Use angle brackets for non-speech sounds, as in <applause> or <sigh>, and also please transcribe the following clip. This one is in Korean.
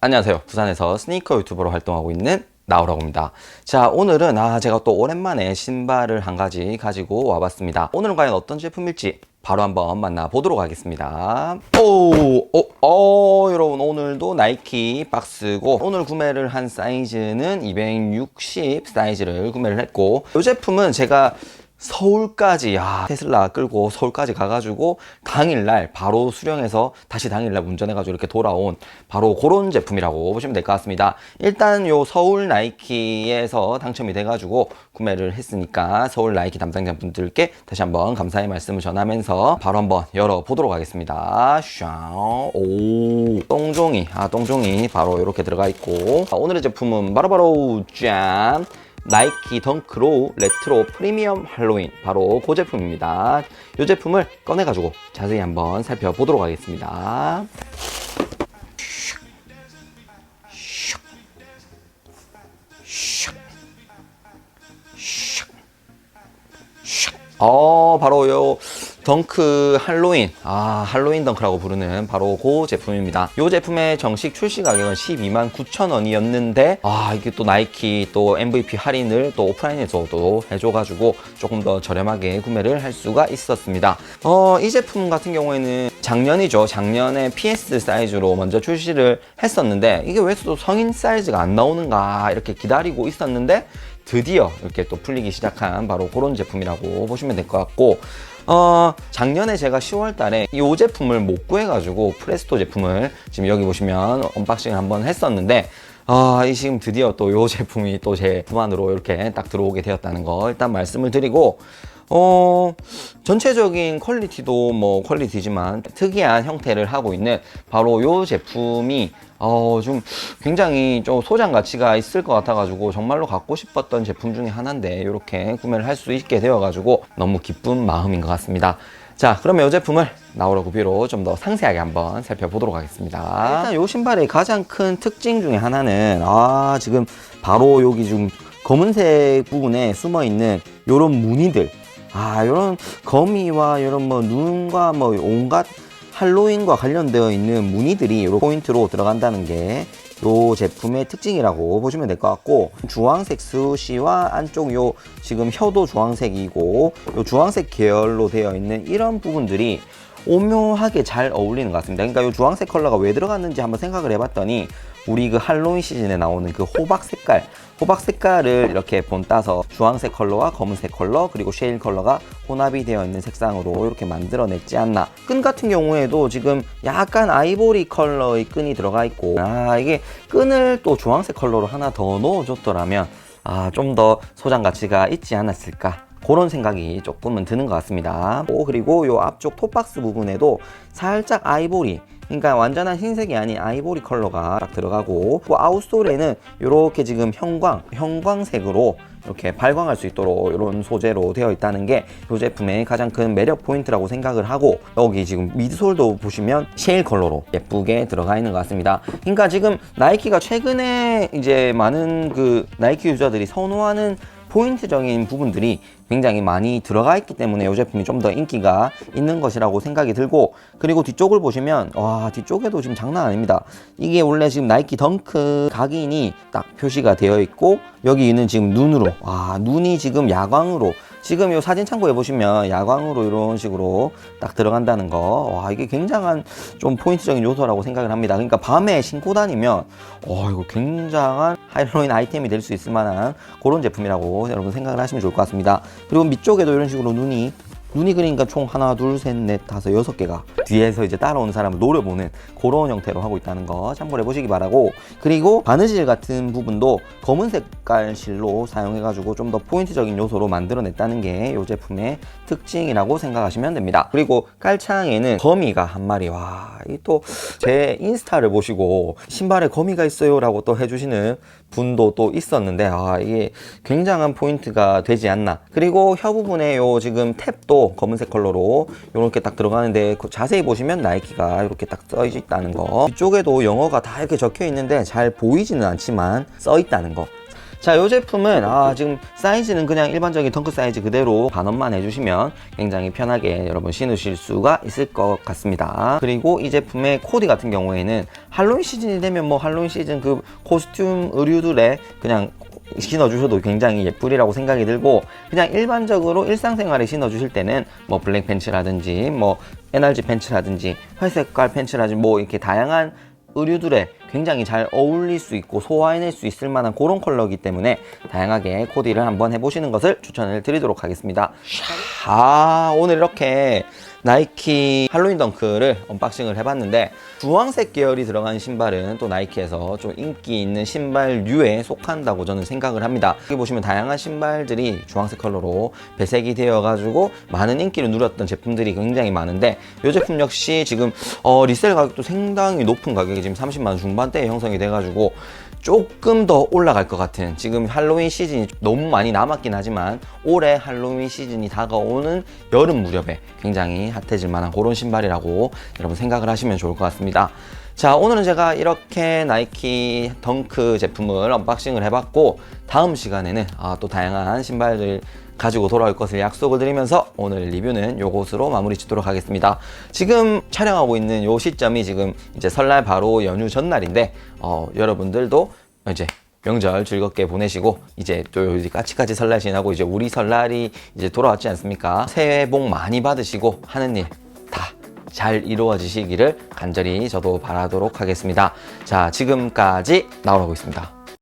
안녕하세요. 부산에서 스니커 유튜버로 활동하고 있는 나오라고 합니다. 자, 오늘은 아, 제가 또 오랜만에 신발을 한 가지 가지고 와봤습니다. 오늘은 과연 어떤 제품일지 바로 한번 만나보도록 하겠습니다. 오, 어, 어, 여러분, 오늘도 나이키 박스고, 오늘 구매를 한 사이즈는 260 사이즈를 구매를 했고, 이 제품은 제가 서울까지 야 테슬라 끌고 서울까지 가가지고 당일날 바로 수령해서 다시 당일날 운전해가지고 이렇게 돌아온 바로 그런 제품이라고 보시면 될 것 같습니다. 일단 요 서울 나이키에서 당첨이 돼가지고 구매를 했으니까 서울 나이키 담당자분들께 다시 한번 감사의 말씀을 전하면서 바로 한번 열어보도록 하겠습니다. 샤오 오 똥종이 아 똥종이 바로 이렇게 들어가 있고 아, 오늘의 제품은 바로바로 짠 나이키 덩크로 레트로 프리미엄 할로윈 바로 그 제품입니다. 이 제품을 꺼내가지고 자세히 한번 살펴보도록 하겠습니다. 어, 바로 요 덩크 할로윈. 아, 할로윈 덩크라고 부르는 바로 그 제품입니다. 이 제품의 정식 출시 가격은 12만 9천 원이었는데, 아, 이게 또 나이키 또 MVP 할인을 또 오프라인에서도 해줘가지고 조금 더 저렴하게 구매를 할 수가 있었습니다. 어, 이 제품 같은 경우에는 작년이죠. 작년에 PS 사이즈로 먼저 출시를 했었는데, 이게 왜 또 성인 사이즈가 안 나오는가 이렇게 기다리고 있었는데, 드디어 이렇게 또 풀리기 시작한 바로 그런 제품이라고 보시면 될 것 같고 어, 작년에 제가 10월 달에 이 제품을 못 구해가지고 프레스토 제품을 지금 여기 보시면 언박싱을 한번 했었는데 아, 이 지금 드디어 또 이 <laughs> 제품이 또제 부만으로 이렇게 딱 들어오게 되었다는 거 일단 말씀을 드리고 어, 전체적인 퀄리티도 뭐 퀄리티지만 특이한 형태를 하고 있는 바로 이 제품이 어, 좀 굉장히 좀 소장 가치가 있을 것 같아가지고 정말로 갖고 싶었던 제품 중에 하나인데 이렇게 구매를 할 수 있게 되어가지고 너무 기쁜 마음인 것 같습니다. 자, 그러면 이 제품을 나오라 구비로 좀 더 상세하게 한번 살펴보도록 하겠습니다. 일단 이 신발의 가장 큰 특징 중에 하나는 아, 지금 바로 여기 좀 검은색 부분에 숨어 있는 이런 무늬들 아, 이런 거미와 이런 뭐 눈과 뭐 온갖 할로윈과 관련되어 있는 무늬들이 요 포인트로 들어간다는 게 요 제품의 특징이라고 보시면 될 것 같고 주황색 수시와 안쪽 요 지금 혀도 주황색이고 요 주황색 계열로 되어 있는 이런 부분들이 오묘하게 잘 어울리는 것 같습니다. 그러니까 이 주황색 컬러가 왜 들어갔는지 한번 생각을 해봤더니 우리 그 할로윈 시즌에 나오는 그 호박 색깔 호박 색깔을 이렇게 본 따서 주황색 컬러와 검은색 컬러 그리고 쉐일 컬러가 혼합이 되어 있는 색상으로 이렇게 만들어냈지 않나 끈 같은 경우에도 지금 약간 아이보리 컬러의 끈이 들어가 있고 아 이게 끈을 또 주황색 컬러로 하나 더 넣어줬더라면 아 좀 더 소장 가치가 있지 않았을까 그런 생각이 조금은 드는 것 같습니다. 오, 그리고 요 앞쪽 톱박스 부분에도 살짝 아이보리 그러니까 완전한 흰색이 아닌 아이보리 컬러가 딱 들어가고 그 아웃솔에는 이렇게 지금 형광, 형광색으로 이렇게 발광할 수 있도록 이런 소재로 되어 있다는 게 이 제품의 가장 큰 매력 포인트라고 생각을 하고 여기 지금 미드솔도 보시면 쉐일 컬러로 예쁘게 들어가 있는 것 같습니다. 그러니까 지금 나이키가 최근에 이제 많은 그 나이키 유저들이 선호하는 포인트적인 부분들이 굉장히 많이 들어가 있기 때문에 이 제품이 좀 더 인기가 있는 것이라고 생각이 들고 그리고 뒤쪽을 보시면 와 뒤쪽에도 지금 장난 아닙니다. 이게 원래 지금 나이키 덩크 각인이 딱 표시가 되어 있고 여기 있는 지금 눈으로 와 눈이 지금 야광으로 지금 이 사진 참고해 보시면 야광으로 이런 식으로 딱 들어간다는 거 와 이게 굉장한 좀 포인트적인 요소라고 생각을 합니다. 그러니까 밤에 신고 다니면 어 이거 굉장한 하이로인 아이템이 될 수 있을 만한 그런 제품이라고 여러분 생각을 하시면 좋을 것 같습니다. 그리고 밑쪽에도 이런 식으로 눈이 눈이 그러니까 총 하나, 둘, 셋, 넷, 다섯, 여섯 개가 뒤에서 이제 따라오는 사람을 노려보는 그런 형태로 하고 있다는 거 참고해 보시기 바라고 그리고 바느질 같은 부분도 검은 색깔 실로 사용해가지고 좀 더 포인트적인 요소로 만들어냈다는 게 이 제품의 특징이라고 생각하시면 됩니다. 그리고 깔창에는 거미가 한 마리 와, 이 또 제 인스타를 보시고 신발에 거미가 있어요 라고 또 해주시는 분도 또 있었는데 아 이게 굉장한 포인트가 되지 않나. 그리고 혀 부분에 요 지금 탭도 검은색 컬러로 이렇게 딱 들어가는데 그 자세히 보시면 나이키가 이렇게 딱 써 있다는 거. 뒤쪽에도 영어가 다 이렇게 적혀 있는데 잘 보이지는 않지만 써 있다는 거. 자, 이 제품은 아, 지금 사이즈는 그냥 일반적인 덩크 사이즈 그대로 반원만 해주시면 굉장히 편하게 여러분 신으실 수가 있을 것 같습니다. 그리고 이 제품의 코디 같은 경우에는 할로윈 시즌이 되면 뭐 할로윈 시즌 그 코스튬 의류들에 그냥 신어주셔도 굉장히 예쁘리라고 생각이 들고 그냥 일반적으로 일상생활에 신어주실 때는 뭐 블랙 팬츠라든지 뭐 NRG 팬츠라든지 회색깔 팬츠라든지 뭐 이렇게 다양한 의류들에 굉장히 잘 어울릴 수 있고 소화해낼 수 있을 만한 그런 컬러이기 때문에 다양하게 코디를 한번 해보시는 것을 추천을 드리도록 하겠습니다. 아 오늘 이렇게 나이키 할로윈 덩크를 언박싱을 해봤는데 주황색 계열이 들어간 신발은 또 나이키에서 좀 인기 있는 신발류에 속한다고 저는 생각을 합니다. 여기 보시면 다양한 신발들이 주황색 컬러로 배색이 되어가지고 많은 인기를 누렸던 제품들이 굉장히 많은데 이 제품 역시 지금 어, 리셀 가격도 상당히 높은 가격이 지금 30만 원 중반대에 형성이 돼가지고 조금 더 올라갈 것 같은 지금 할로윈 시즌이 너무 많이 남았긴 하지만 올해 할로윈 시즌이 다가오는 여름 무렵에 굉장히 핫해질 만한 그런 신발이라고 여러분 생각을 하시면 좋을 것 같습니다. 자 오늘은 제가 이렇게 나이키 덩크 제품을 언박싱을 해봤고 다음 시간에는 아, 또 다양한 신발들 가지고 돌아올 것을 약속을 드리면서 오늘 리뷰는 요것으로 마무리 짓도록 하겠습니다. 지금 촬영하고 있는 요 시점이 지금 이제 설날 바로 연휴 전날인데 어, 여러분들도 이제 명절 즐겁게 보내시고 이제 또 이제 까치까치 설날 지나고 이제 우리 설날이 이제 돌아왔지 않습니까? 새해 복 많이 받으시고 하는 일 다 잘 이루어지시기를 간절히 저도 바라도록 하겠습니다. 자, 지금까지 나오라고 있습니다.